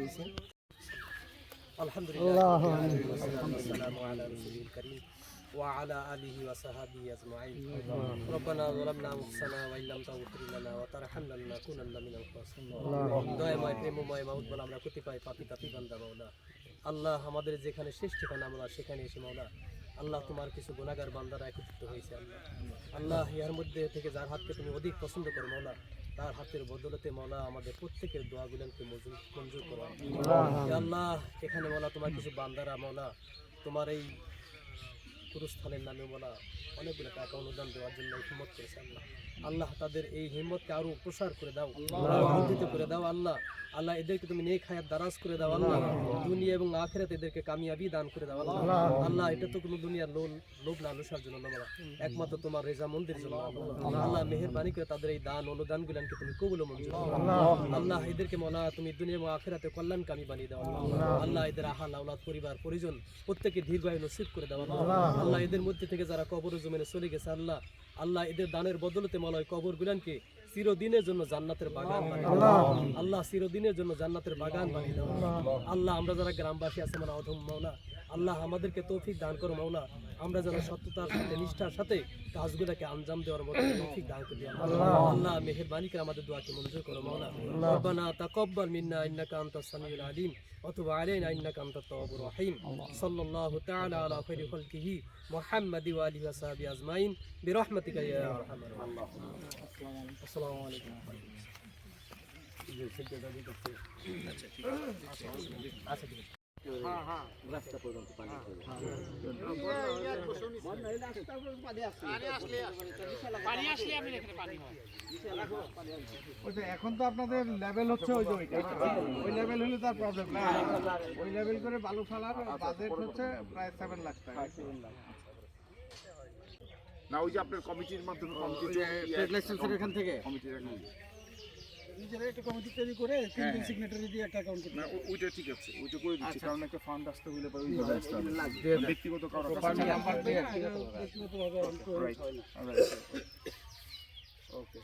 পেয়েছেন الحمد আল্লাহু لله আমিন। والصلاة والسلام على رسوله الكريم وعلى آله وصحبه أجمعين ربنا ظلمنا أنفسنا وإن لم تغفر لنا وترحمنا لنكونن من الخاسرين দয়াময় প্রেমময় মাউদ বলে আমরা কতিপয় পাপি তাপি বান্দা মাওলা আল্লাহ আমাদের যেখানে শেষ ঠিকানা আমরা সেখানে এসে মাওলা আল্লাহ তোমার কিছু গুণাগার বান্দারা একত্রিত হয়েছে আল্লাহ আল্লাহ ইহার মধ্যে থেকে যার হাতকে তুমি অধিক পছন্দ করো মাওলা তার হাতের বদলতে মাওলা আমাদের প্রত্যেকের দোয়াগুলোকে মঞ্জুর মঞ্জুর করো। আল্লাহ। এখানে মাওলা তোমার কিছু বান্দারা মাওলা তোমার এই পুরস্থানের নামে বলা অনেকগুলো টাকা অনুদান দেওয়ার জন্য হিম্মত করেছে আল্লাহ। আল্লাহ তাদের এই হিম্মতকে আরও প্রসার করে দাও বর্ধিত করে দাও আল্লাহ। আল্লাহ এদেরকে তুমি নেক হায়াত দারাজ করে দাও আল্লাহ। দুনিয়া এবং আখেরাতে এদেরকে কামিয়াবি দান করে দাও আল্লাহ। আল্লাহ এটা তো কোনো দুনিয়ার লোভ লোভ না আলুসার জন্য না বলা। একমাত্র তোমার রেজা মন্দির জন্য আল্লাহ। মেহেরবানি করে তাদের এই দান অনুদান গুলানকে তুমি কবুল মঞ্জুর আল্লাহ এদেরকে মনা তুমি দুনিয়া এবং আখেরাতে কল্যাণ কামি বানিয়ে দাও আল্লাহ। আল্লাহ এদের আহাল আওলাদ পরিবার পরিজন প্রত্যেকে দীর্ঘায়ু নসিব করে দাও আল্লাহ। আল্লাহ এদের মধ্যে থেকে যারা কবর জমিনে চলে গেছে আল্লাহ আল্লাহ এদের দানের বদলতে মলয় কবর গুলানকে চিরদিনের জন্য জান্নাতের বাগান আল্লাহ। চিরদিনের জন্য জান্নাতের বাগান বানিয়ে দাও। আল্লাহ। আমরা যারা গ্রামবাসী আছে মানে অধম মাওলা আল্লাহ আমাদেরকে তৌফিক দান করো মাওলা আমরা যারা সত্যতার সাথে নিষ্ঠার সাথে কাজগুলোকে আঞ্জাম দেওয়ার মতো তৌফিক দান করে দিও আল্লাহ আল্লাহ মেহেরবানি করে আমাদের দোয়াকে মঞ্জুর করো মাওলা রব্বানা তাকাব্বাল মিন্না ইন্নাকা আনতাস সামিউল আলিম وتب علينا انك انت التواب الرحيم صلى الله تعالى على خير خلقه محمد واله وصحبه اجمعين برحمتك يا ارحم الراحمين السلام عليكم ওইটা এখন তো আপনাদের লেভেল হচ্ছে ওই যে ওইটা। ওই লেভেল হলে তার প্রবলেম না। ওই লেভেল করে বালু ফেলার বাজেট হচ্ছে প্রায় সেভেন লাখ টাকা। না ওই যে আপনার কমিটির মাধ্যমে কমিটি লাইসেন্সের এখান থেকে? কমিটির এখন নিজেরা একটা কমিটি তৈরি করে তিনজন সিগনেটারি দিয়ে একটা অ্যাকাউন্ট না ওইটা ঠিক আছে ওইটা করে দিচ্ছি কারণ একটা ফান্ড আসতে হইলে পরে ওই ব্যক্তিগত কারণ ব্যক্তিগতভাবে রাইট ওকে